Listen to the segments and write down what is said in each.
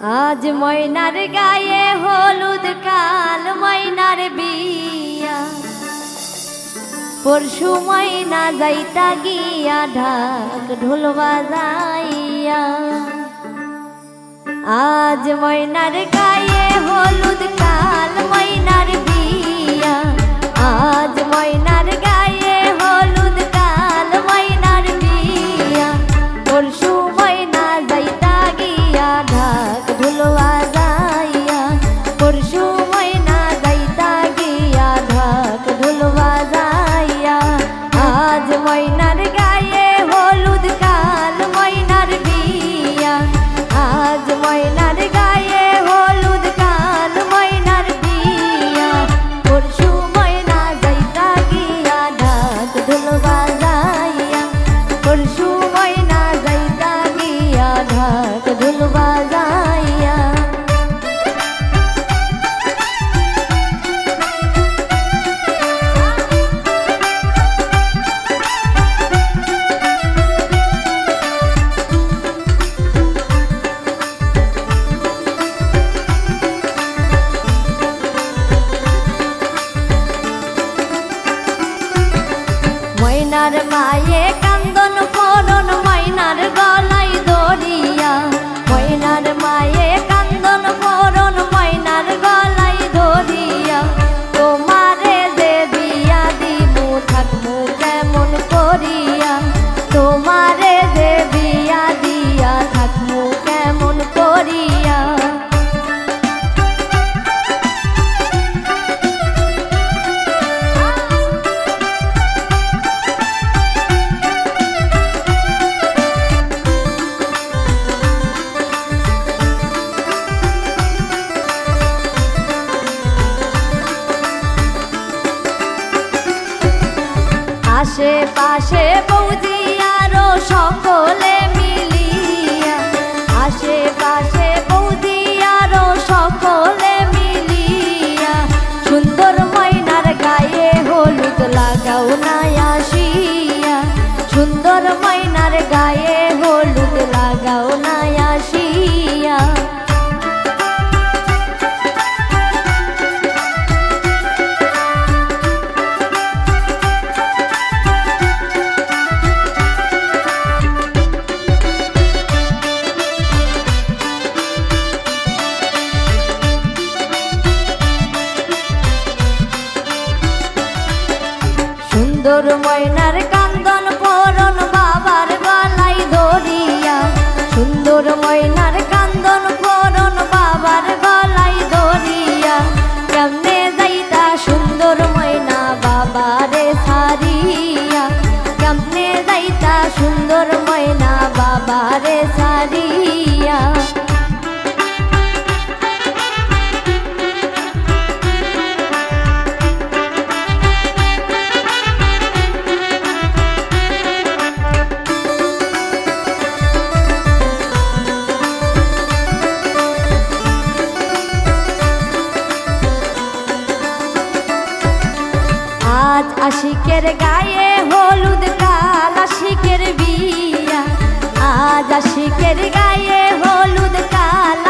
আজ ময়নার গায়ে হলুদ, কাল ময়নার বিয়া। পরশু ময়না যাইতা গিয়া ঢাক ঢোল বাজাইয়া। আজ ময়নার গায়ে হলুদ, কাল ময়নার বিয়া। আজ ময়না কান্দন করন মাইনার গলাই ধরিয়া। ময়নার মায়ে কান্দন করন মাইনার গলাই ধরিয়া। তোমারে যে দিয়া দিব থাকব কেমন আশেপাশে বৌদি আরও সকলে মিলিয়া আশেপাশে দোর ময়নার কা আশিকের গায়ে হলুদ কাল আশিকের বিয়া। আজ আশিকের গায়ে হলুদ কাল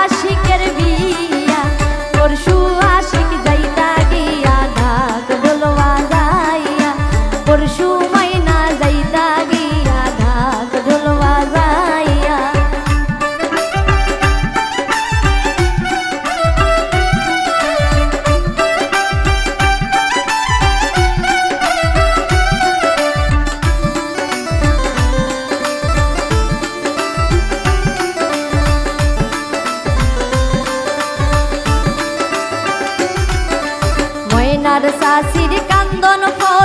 আর শাশির কান্দন কর।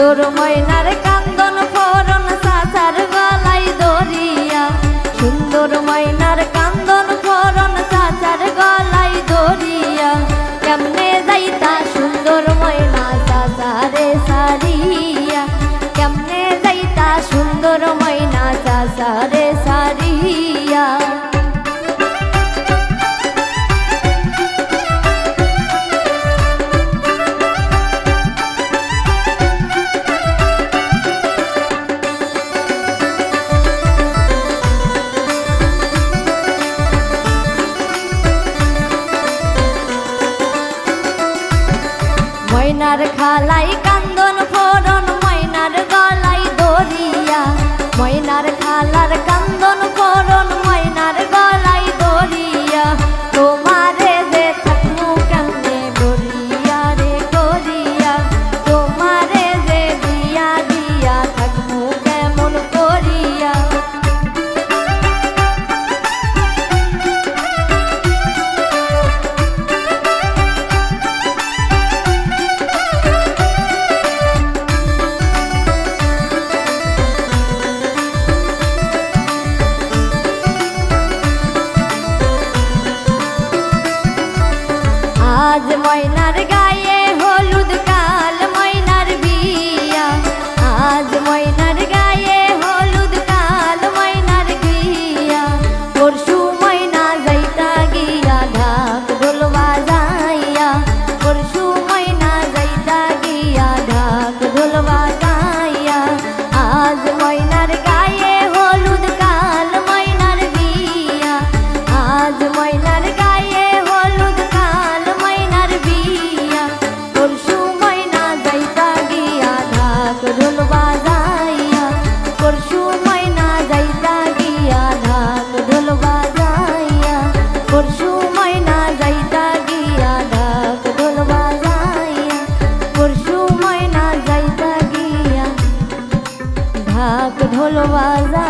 দোর ময়নার কান্দন ফরন সাঁচার গলায় দরিয়া সুন্দর ময়না খালাই কা আজ ময়নার ঢাক ঢোল বাজা